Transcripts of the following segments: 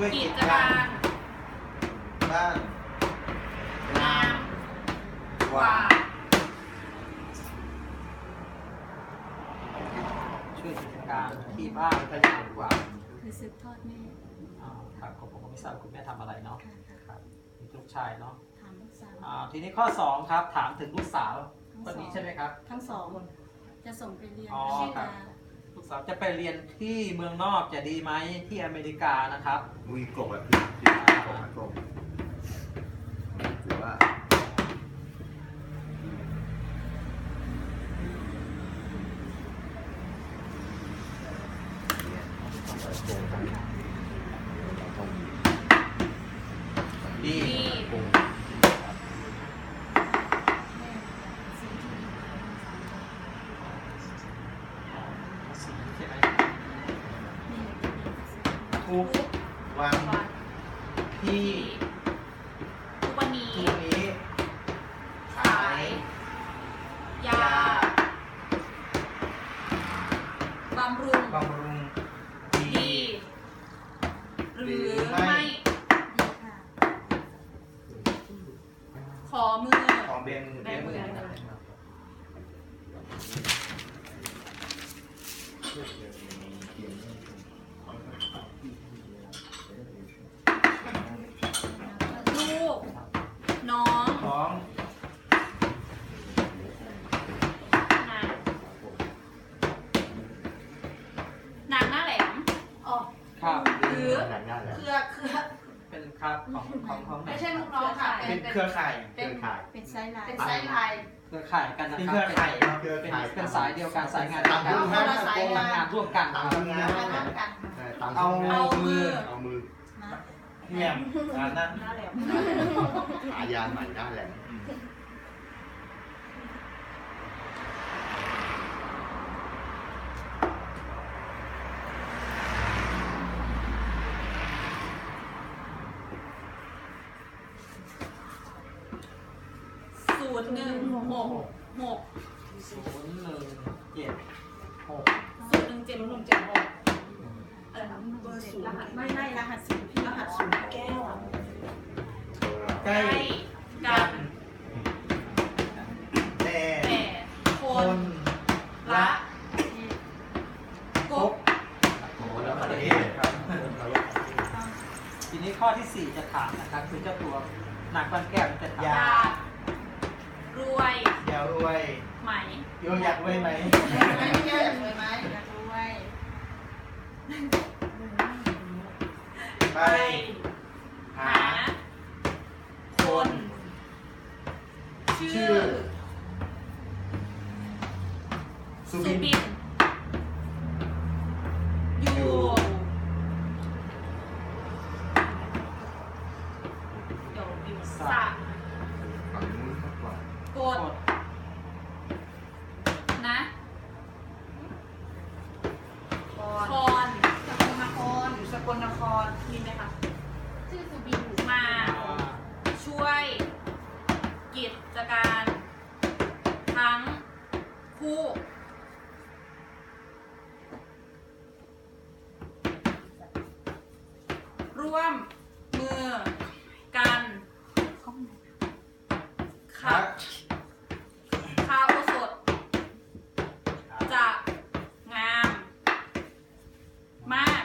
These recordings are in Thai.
ช่วยกิกิจจกาการรบ้านงามกกว่าว่า ช่วยกิจการที่บ้านก็ยาวกว่าคือสืบทอดแม่อ่าครับผมผมก็ไม่ทราบคุณแม่ทำอะไรเนาะค่ะค่ะครับมีลูกชายเนาะถามลูกสาวอ่าทีนี้ข้อสองครับถามถึงลูกสาวทั้งคนนี้สองใช่ไหมครับ ทั้งสองจะส่งไปเรียนอ๋อที่ครับนา ลูกสาวจะไปเรียนที่เมืองนอกจะดีไหมที่อเมริกานะครับวีกลบแบบพี่พี่กบอะกบถือว่าเนี่ย ดี แม่สิ่งที่ดีของสามี สีใช่ไหม นี่แหละที่ดีที่สุด ทุก วัน วัน ที่ ที่ทุกวันนี้ ทุกนี้ ขายยา บำรุงดี ดี หรือไม่ค่ะขอมือ ของเบนแบมือลูก น้อง ของ นางนางหน้าแหลมอ๋อ ครับ หรือ หนังหน้าแหละ เครือเครือ เป็นครับของของของ ไม่ใช่ลูกน้องค่ะ เป็นเครือข่ายเป็นข่าย เป็นไซส์ไลน์เป็นไซส์ไลน์ เครือข่ายกันนะเป็นคเครัรือข่ายเป็นเครือเป็นข่ายเป็นสายเดียวกันสายงานตามเดียวมือกันนะสายงานทำงานร่วมกันตามครับทำงานมาร่วมกันใช่ตามเอาทำงานเอามือเอามือนะเนี่ยอ่านั่นหน้าแหลมหายาใหม่หน้าแหลม ศูนย์หนึ่ง หกหกศูนย์หนึ่งเจ็ดหกศูนย์หนึ่งเจ็ดหนึ่งเจ็ดหกเออเบอร์ศูนย์รหัสไม่ไม่รหัสศูนย์พี่รหัสศูนย์แก้วอะใกล้ใกล้กันแต่แต่คคนนละที่กบโอ้โหแล้วประเทศครับทีนี้ข้อที่สี่จะถามนะครับคือเจ้าตัวนางก้อนแก้วจะถามยายาก รวยเดี๋ยวรวยไหมโยมอยากรวยไหมไม่เกี่ยวอยากรวยไหมอยากรู้ไว้ไปไปหา หาคน ชื่อสุสุบินบินอยู่ เดี๋ยวบิวสะ ฝั่งนู้นมากกว่าก ด กด นะ ค ค อน อน สกลนคร อยู่สกลนครมีไหมคะ ชื่อสุบิน มา อ่า ช่วยกิจการ ทั้งูร่วมมือกันขับข้าวสด จะงามมาก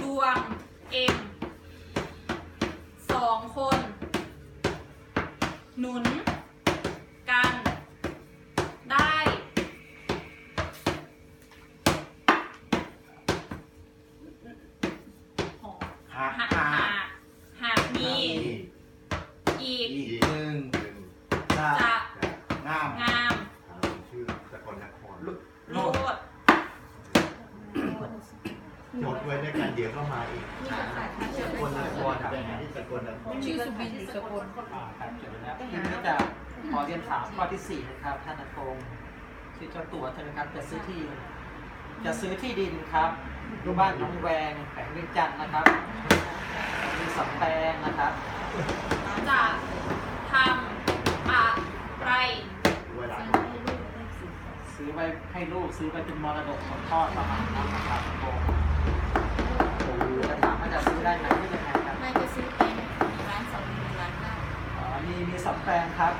ดวงเอ็มสองคน หนุน ได้หอ หา หา หา หาหากมี อี อีก อีกหนึ่งจะ จะ งาม งาม ชื่อสกลนคร โลด จ ดไว้ด้วยกันเดี๋ยวเข้ามาอีกสกลนครแบบที่สกลนครชื่อสุบินอยู่สกลอ่าครับจดแล้วทีนี้จะขอเรียนถามข้อที่สี่นะครับท่านอากงคือเจ้าตัวใช่ไหมครับจะซื้อที่ จะซื้อที่ดินครับรูปบ้านน้องแวงแขวงเวียงจันทร์นะครับมีสองแปลงนะครับจะทำอะไรเวลาซื้อไว้ให้ลูกซื้อไว้เป็นมรดกของทอดประมาณนั้นนะครับ ได้ไหมที่ยังไงครับไม่จะซื้อเป็นร้านสองหนึ่งร้านเก้าอ๋อมีมีสองแปลงครับ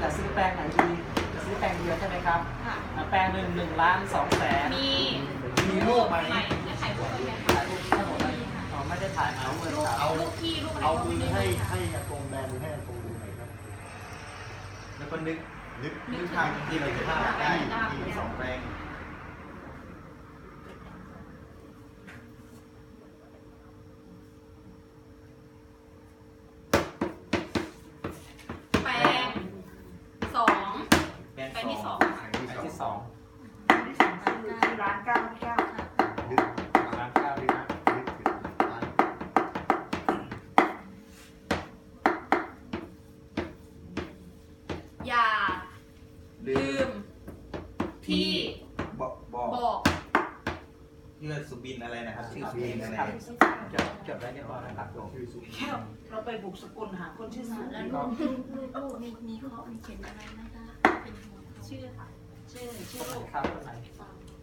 จะซื้อแปลงไหนดีจะซื้อแปลงเดียวใช่ไหมครับค่ะอะแปลงหนึ่งหนึ่งล้านสองแสนมีมีลูกไหมจะขายลูกไหมถ่ายรูปทั้งหมดเลยอ๋อไม่ได้ถ่ายมาเลยครับเอาลูกพี่ลูกอะไรเอาลูมืกอนี่ให้ค่ะให้อากงแบมือให้อากงดูหน่อยครับ แล้วก็นึกนึกนึกทางที่เราจะภาพได้ที่สองแปลง แปลงสอง แปลง แปลงที่สอง แปลงที่ แปลงที่ ส ส อ อง ง ที่ร้านเก้าเก้านึกร้านข้าวนึกนะนึกถึงร้านอย่า ลืลืม ม ที่บอกบอกบอกชื่อสุบินอะไรนะครับชื่อสุบินอะไรครับจดจดไว้เรียบร้อยนะครับผมชื่อสุบินแค่เราไปบุกสกุลหาคนชื่อสุนแล้วลูกลูกลูกมีมีเข้อมีเขียนอะไรนะคะเป็นห่วงชื่อค่ะ ชื่อชื่อลูกครับคนไหน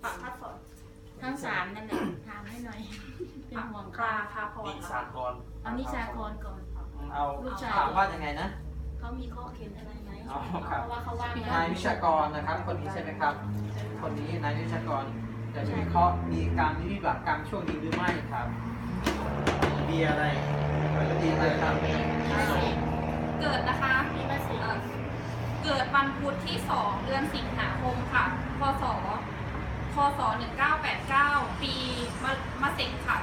ปากพัดสอนทั้งสามนั่นแหละถามให้หน่อยเป็นห่วงคราค่ะคาพรนิสากรเอานิชากรก่อน เอาลูกชาย ถามว่ายังไงนะ เขามีข้อเขียนอะไรไหมอ๋อครับ เพราะว่าเขาว่างนายวิชากรนะครับ คนนี้ใช่ไหมครับ คนนี้นายวิชากรจะมีเคราะห์มีการวิบัติกรรมช่วงนี้หรือไม่ครับ มีอะไรดีอะไรครับเกิดนะคะมีมาสิเกิดวันพุธที่ 2 เดือนสิงหาคมค่ะ พศ พศ 1989 ปีมะมะเสงค่ะ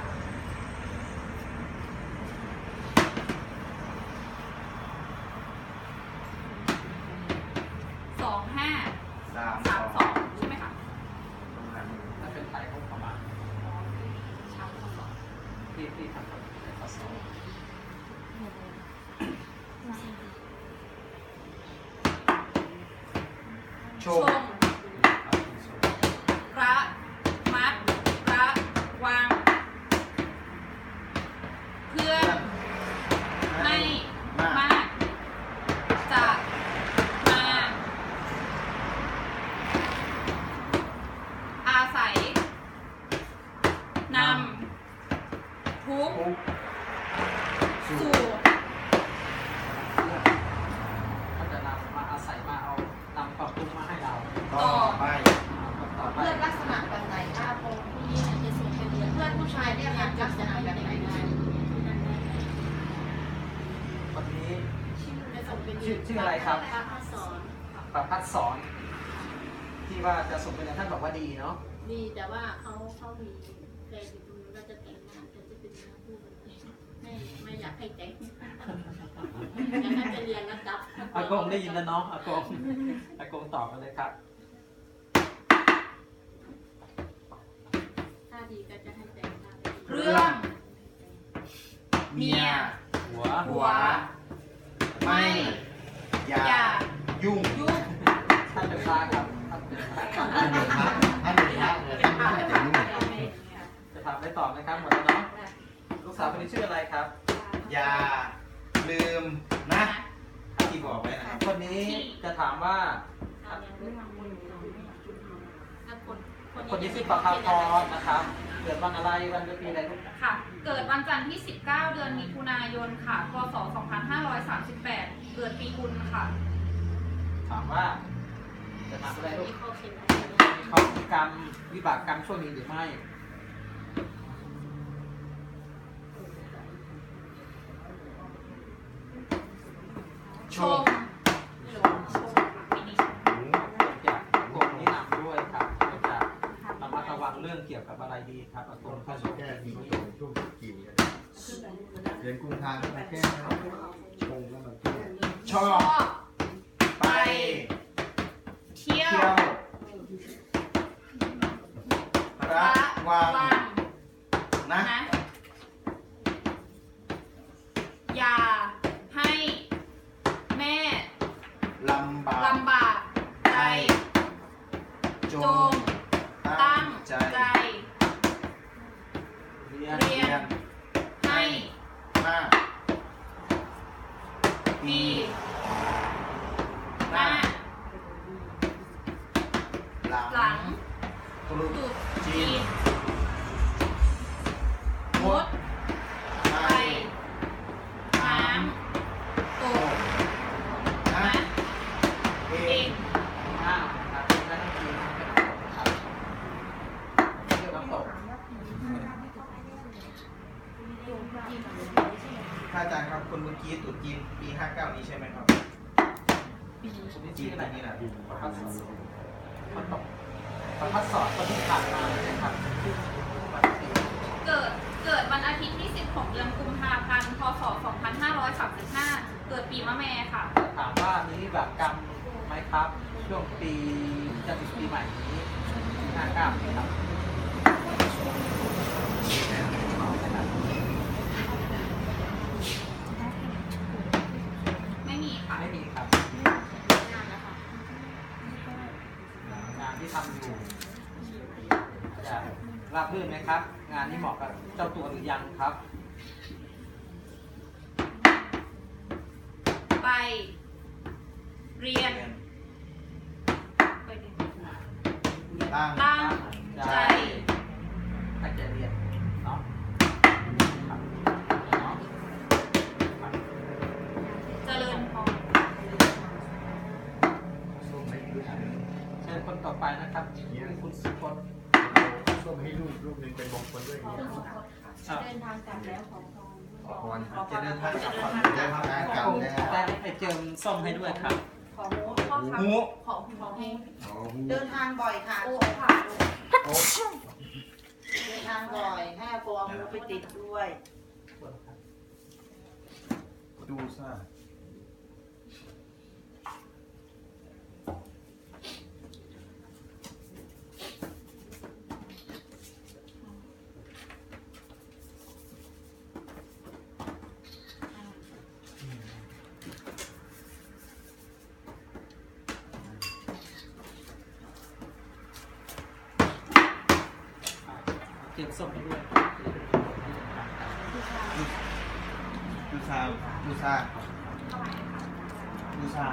สองห้าสามสามสองใช่ไหมคะตรงนั้นถ้าเป็นไทยเขาประมาณสามสองที่ที่ทำกับภาษาชชมมระมัดระวัง เพื่อนไม่มาก จะมา อาศัย นำ ทุก ทุก สู่ เขาจะนำมาอาศัยมาเอานำปรับปรุงมาให้เรา ต่อไป ต่อไป เพื่อนลักษณะแบบไหนคะ ผู้หญิงจะส่งไปเรียน เพื่อนผู้ชายเนี่ยค่ะลักษณะแบบไหนคะ คนนี้ จะส่งเป็น ชื่อชื่ออะไรครับพระสอนประพัฒสอน ที่ว่าจะส่งไปเรียนท่านบอกว่าดีเนาะดีแต่ว่าเขาเขามีแฟนอยู่ตรงนู้นก็จะแต่งงานกันจะเป็นเนื้อคู่กันไปไม่ไม่อยากให้แต่งอยากให้ไปเรียนแล้วกลับ อากงได้ยินแล้วเนาะอากงอากงตอบมาเลยครับ ถ้าดีก็จะให้แต่งถ้า เรื่อง เมีย หัว หัว ไม่ อย่า อย่า ยุ่ง ยุ่ง ท่านเป็นพระครับท่านเป็นพระ ท่านเป็นพระท่านเป็นพระเลยท่านไม่จะยุ่ง จะถามไม่ตอบนะครับหมดแล้วเนาะลูก สาวคนนี้ชื่ออะไรครับ อย่าลืมนะที่บอกไว้นะครับ คนนี้จะถามว่าถ้ายังไม่ทำบุญถ้าคนคนนี้ชื่อประภาพรนะครับ เกิดวันอะไรวันเดือนปีอะไรลูกค่ะ เกิดวันจันทร์ที่ 19 เดือนมิถุนายนค่ะ พศ 2538 เกิดปีกุลค่ะ ถามว่า จะถามอะไรลูกมีข้อเขียนอะไรมีข้อกรรมวิบากกรรมช่วงนี้หรือไม่ ชมปีนี้เกิดจากกรมนี้นำด้วยครับเกิดจากระมัดระวังเรื่องเกี่ยวกับอะไรดีครับอากงท่าท่านนแก้ที่ช่วงกี่เดือนกุมภาพันธ์ก็มาแก้นะครับชงก็มาแก้ชชออบบไปเที่ยวเที่ยวระวัง ปี ระอาจารย์ครับคนเมื่อกี้ตรุษจีนปี59นี้ใช่ไหมครับคุณพี่จีชื่นออะไรปีนี้นะประพัดคนตกประพัดสอนคนที่ผ่านมานะครับที่วันที่เกิดเกิดวันอาทิตย์ที่ 16 เดือนกุมภาพันธ์พศ 2535 เกิดปีมะแม่ค่ะ ถามว่ามีวิบากกรรมไหมครับ ช่วงปีจะถึงปีใหม่นี้ห้าเก้าครับ ไม่มีค่ะ ไม่มีครับ งานที่ทำอยู่จะราบรื่นไหม ครับ งานนี้เหมาะกับเจ้าตัวหรือยังครับ ไปเรียนไปเรียนตั้งตั้งใจตั้งใจเรียนเนาะครับเนาะครับเจริญพรส้มให้ลูกหนึ่งเชิญคนต่อไปนะครับคุณสุพจน์ ส้มให้ลูกลูกหนึ่งเป็นมงคลด้วยขอเนี่ยขอขอเดินทางกลับแล้วของทองขอพรจะเดินทางกลับก่อนจะเดินทางกลับคงแล้วได้ให้เจิมส้มให้ด้วยครับของพ่อค่ะหูของของเองอ๋อเดินทางบ่อยค่ะโอ้ค่ะโอ้เดินทางบ่อยให้กลัวงูไปติดด้วย ดูซ่า เจิม ส่งให้ด้วยดูซาดูซาดูซา